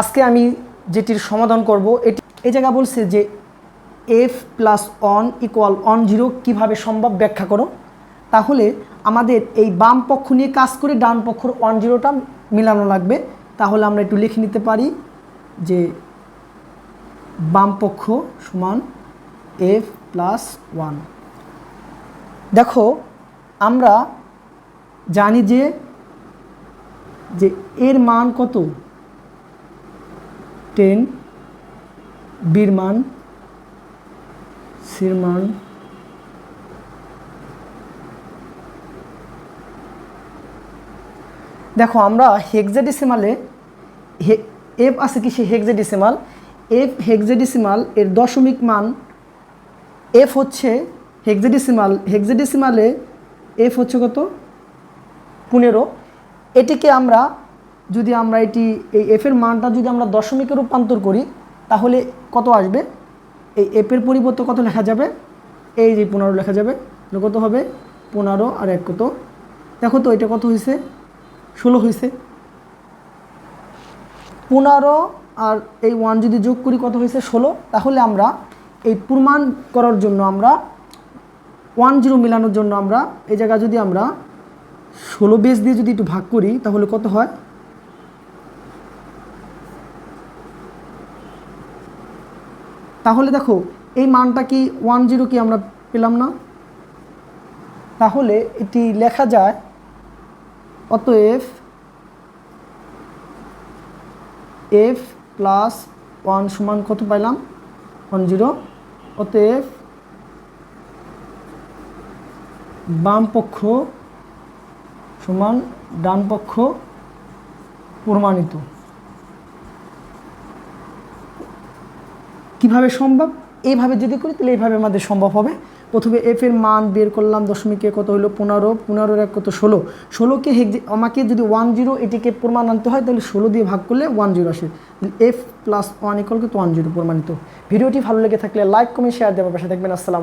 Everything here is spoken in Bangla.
আজকে আমি যেটির সমাধান করব, এটি এই জায়গা বলছে যে F plus one equal one zero কীভাবে সম্ভব ব্যাখ্যা করো। তাহলে আমাদের এই বাম পক্ষ নিয়ে কাজ করে ডান পক্ষর ওয়ান জিরোটা মিলানো লাগবে। তাহলে আমরা একটু লিখে নিতে পারি যে বাম পক্ষ সমান এফ প্লাস ওয়ান দেখো, আমরা জানি যে যে এর মান কত? টেন বির মান সির মান দেখো আমরা হেক্সাডেসিমালে এফ আছে কি সে হেক্সাডেসিমাল এফ হেক্সাডেসিমাল এর দশমিক মান এফ হচ্ছে হেক্সাডেসিমাল হেক্সাডেসিমালে এফ হচ্ছে কত? পনেরো। এটিকে আমরা যদি আমরা এটি, এই এফের মানটা যদি আমরা দশমিকে রূপান্তর করি, তাহলে কত আসবে? এই এফের পরিবর্তে কত লেখা যাবে? এই যে পনেরো লেখা যাবে। কত হবে? পনেরো আর এক কত? দেখো তো এটা কত হয়েছে ষোলো হয়েছে পনেরো আর এই ওয়ান যদি যোগ করি কত হয়েছে ষোলো। তাহলে আমরা এই প্রমাণ করার জন্য আমরা ওয়ান জিরো মেলানোর জন্য আমরা এই জায়গা যদি আমরা ষোলো বেস দিয়ে যদি একটু ভাগ করি, তাহলে কত হয়? তাহলে দেখো, এই মানটা কি ওয়ান জিরো কি আমরা পেলাম না? তাহলে এটি লেখা যায়, অতএব এফ প্লাস ওয়ান সমান কত পাইলাম? ওয়ান জিরো অতএব বাম পক্ষ সমান ডান পক্ষ প্রমাণিত। কীভাবে সম্ভব? এইভাবে যদি করি, তাহলে এইভাবে আমাদের সম্ভব হবে। প্রথমে এফ এর মান বের করলাম, দশমিকে কত হলো? পনেরো। পনেরোর এক কত ষোলো? ষোলোকে হেক আমাকে যদি ওয়ান জিরো এটিকে প্রমাণ আনতে হয়, তাহলে ষোলো দিয়ে ভাগ করলে ওয়ান জিরো আসে। এফ প্লাস ওয়ান ইকল কিন্তু ওয়ান জিরো প্রমাণিত। ভিডিওটি ভালো লেগে থাকলে লাইক কমেন্ট শেয়ার দেওয়ার পাশে থাকবেন। আসসালাম